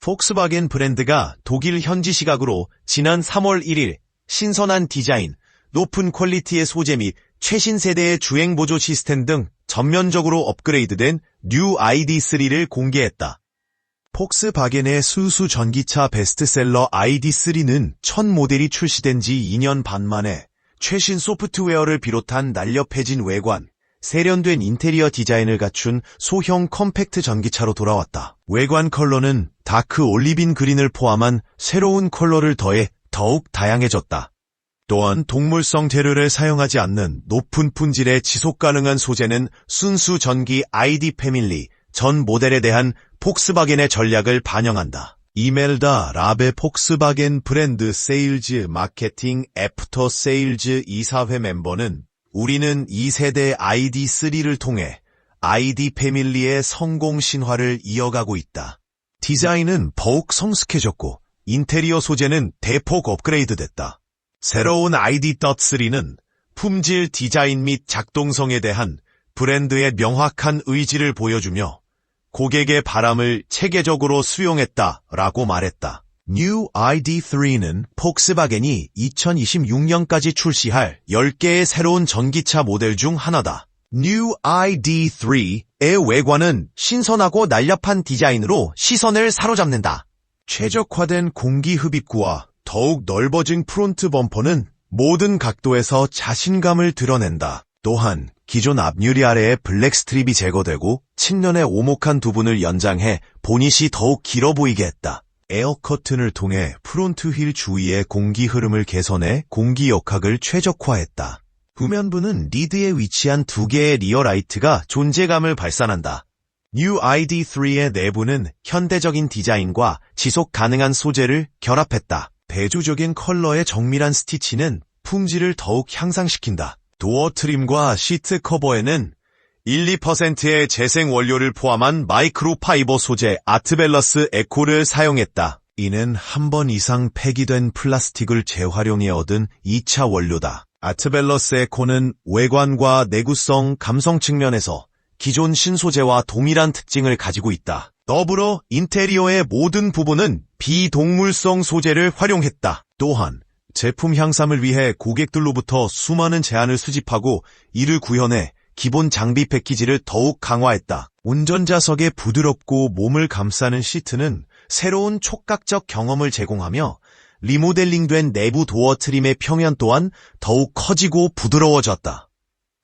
폭스바겐 브랜드가 독일 현지 시각으로 지난 3월 1일 신선한 디자인, 높은 퀄리티의 소재 및 최신 세대의 주행 보조 시스템 등 전면적으로 업그레이드된 뉴 ID3를 공개했다. 폭스바겐의 수수 전기차 베스트셀러 ID3는 첫 모델이 출시된 지 2년 반 만에 최신 소프트웨어를 비롯한 날렵해진 외관, 세련된 인테리어 디자인을 갖춘 소형 컴팩트 전기차로 돌아왔다. 외관 컬러는 다크 올리빈 그린을 포함한 새로운 컬러를 더해 더욱 다양해졌다. 또한 동물성 재료를 사용하지 않는 높은 품질의 지속 가능한 소재는 순수 전기 ID 패밀리 전 모델에 대한 폭스바겐의 전략을 반영한다. 이멜다 라베 폭스바겐 브랜드 세일즈 마케팅 애프터 세일즈 이사회 멤버는 우리는 2세대 ID3를 통해 ID 패밀리의 성공 신화를 이어가고 있다. 디자인은 더욱 성숙해졌고 인테리어 소재는 대폭 업그레이드됐다. 새로운 ID.3는 품질 디자인 및 작동성에 대한 브랜드의 명확한 의지를 보여주며 고객의 바람을 체계적으로 수용했다라고 말했다. New ID3는 폭스바겐이 2026년까지 출시할 10개의 새로운 전기차 모델 중 하나다. New ID3의 외관은 신선하고 날렵한 디자인으로 시선을 사로잡는다. 최적화된 공기 흡입구와 더욱 넓어진 프론트 범퍼는 모든 각도에서 자신감을 드러낸다. 또한 기존 앞유리 아래에 블랙 스트립이 제거되고 측면의 오목한 부분을 연장해 보닛이 더욱 길어 보이게 했다. 에어 커튼을 통해 프론트 휠 주위의 공기 흐름을 개선해 공기 역학을 최적화했다. 후면부는 리드에 위치한 두 개의 리어 라이트가 존재감을 발산한다. New ID3의 내부는 현대적인 디자인과 지속 가능한 소재를 결합했다. 대조적인 컬러의 정밀한 스티치는 품질을 더욱 향상시킨다. 도어 트림과 시트 커버에는 1, 2%의 재생 원료를 포함한 마이크로파이버 소재 아트벨러스 에코를 사용했다. 이는 한 번 이상 폐기된 플라스틱을 재활용해 얻은 2차 원료다. 아트벨러스 에코는 외관과 내구성, 감성 측면에서 기존 신소재와 동일한 특징을 가지고 있다. 더불어 인테리어의 모든 부분은 비동물성 소재를 활용했다. 또한 제품 향상을 위해 고객들로부터 수많은 제안을 수집하고 이를 구현해 기본 장비 패키지를 더욱 강화했다. 운전자석에 부드럽고 몸을 감싸는 시트는 새로운 촉각적 경험을 제공하며 리모델링된 내부 도어 트림의 평면 또한 더욱 커지고 부드러워졌다.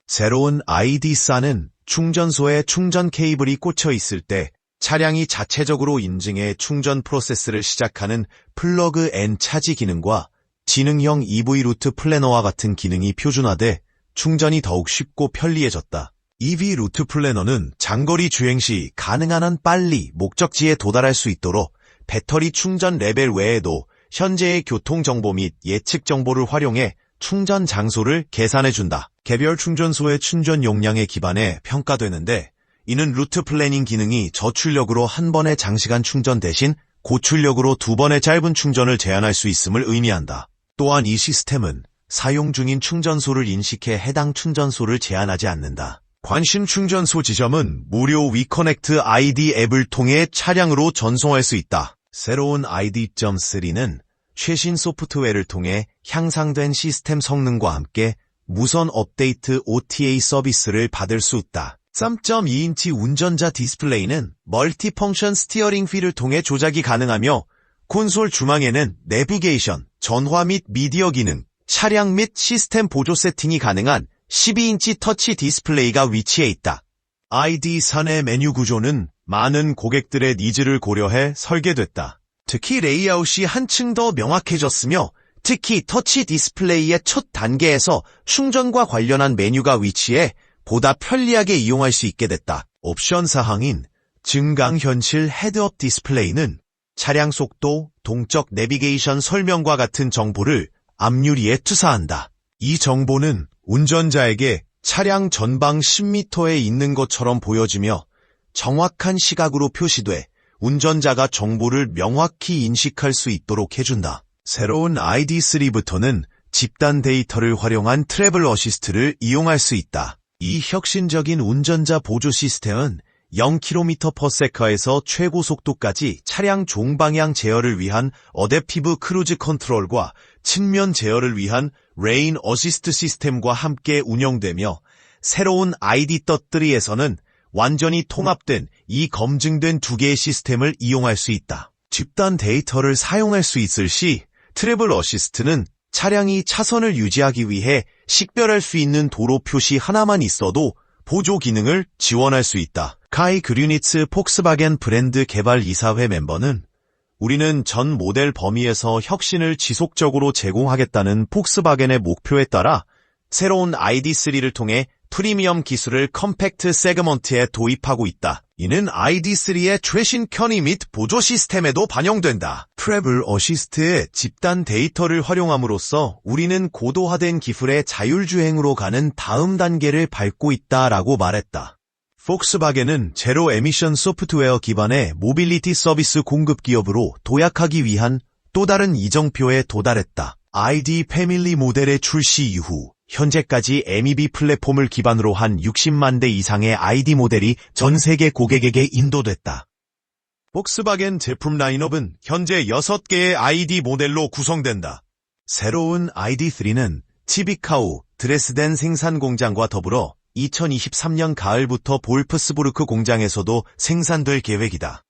새로운 ID4는 충전소에 충전 케이블이 꽂혀 있을 때 차량이 자체적으로 인증해 충전 프로세스를 시작하는 플러그 앤 차지 기능과 지능형 EV 루트 플래너와 같은 기능이 표준화돼 충전이 더욱 쉽고 편리해졌다. EV 루트 플래너는 장거리 주행 시 가능한 한 빨리 목적지에 도달할 수 있도록 배터리 충전 레벨 외에도 현재의 교통 정보 및 예측 정보를 활용해 충전 장소를 계산해준다. 개별 충전소의 충전 용량에 기반해 평가되는데 이는 루트 플래닝 기능이 저출력으로 한 번의 장시간 충전 대신 고출력으로 두 번의 짧은 충전을 제한할 수 있음을 의미한다. 또한 이 시스템은 사용 중인 충전소를 인식해 해당 충전소를 제한하지 않는다. 관심 충전소 지점은 무료 위커넥트 ID 앱을 통해 차량으로 전송할 수 있다. 새로운 ID.3는 최신 소프트웨어를 통해 향상된 시스템 성능과 함께 무선 업데이트 OTA 서비스를 받을 수 있다. 3.2인치 운전자 디스플레이는 멀티펑션 스티어링 휠을 통해 조작이 가능하며 콘솔 중앙에는 내비게이션, 전화 및 미디어 기능, 차량 및 시스템 보조 세팅이 가능한 12인치 터치 디스플레이가 위치해 있다. ID 산의 메뉴 구조는 많은 고객들의 니즈를 고려해 설계됐다. 특히 레이아웃이 한층 더 명확해졌으며 특히 터치 디스플레이의 첫 단계에서 충전과 관련한 메뉴가 위치해 보다 편리하게 이용할 수 있게 됐다. 옵션 사항인 증강현실 헤드업 디스플레이는 차량 속도, 동적 내비게이션 설명과 같은 정보를 앞유리에 투사한다. 이 정보는 운전자에게 차량 전방 10m에 있는 것처럼 보여지며 정확한 시각으로 표시돼 운전자가 정보를 명확히 인식할 수 있도록 해준다. 새로운 ID3부터는 집단 데이터를 활용한 트래블 어시스트를 이용할 수 있다. 이 혁신적인 운전자 보조 시스템은 0km/s에서 최고 속도까지 차량 종방향 제어를 위한 어댑티브 크루즈 컨트롤과 측면 제어를 위한 레인 어시스트 시스템과 함께 운영되며 새로운 ID.3에서는 완전히 통합된 이 검증된 두 개의 시스템을 이용할 수 있다. 집단 데이터를 사용할 수 있을 시 트래블 어시스트는 차량이 차선을 유지하기 위해 식별할 수 있는 도로 표시 하나만 있어도 보조 기능을 지원할 수 있다. 카이 그류니츠 폭스바겐 브랜드 개발 이사회 멤버는 우리는 전 모델 범위에서 혁신을 지속적으로 제공하겠다는 폭스바겐의 목표에 따라 새로운 ID3를 통해 프리미엄 기술을 컴팩트 세그먼트에 도입하고 있다. 이는 ID3의 최신 편의 및 보조 시스템에도 반영된다. 트래블 어시스트의 집단 데이터를 활용함으로써 우리는 고도화된 기술의 자율주행으로 가는 다음 단계를 밟고 있다라고 말했다. 폭스바겐은 제로 에미션 소프트웨어 기반의 모빌리티 서비스 공급 기업으로 도약하기 위한 또 다른 이정표에 도달했다. ID 패밀리 모델의 출시 이후 현재까지 MEB 플랫폼을 기반으로 한 60만 대 이상의 ID 모델이 전 세계 고객에게 인도됐다. 폭스바겐 제품 라인업은 현재 6개의 ID 모델로 구성된다. 새로운 ID3는 치비카우 드레스덴 생산 공장과 더불어 2023년 가을부터 볼프스부르크 공장에서도 생산될 계획이다.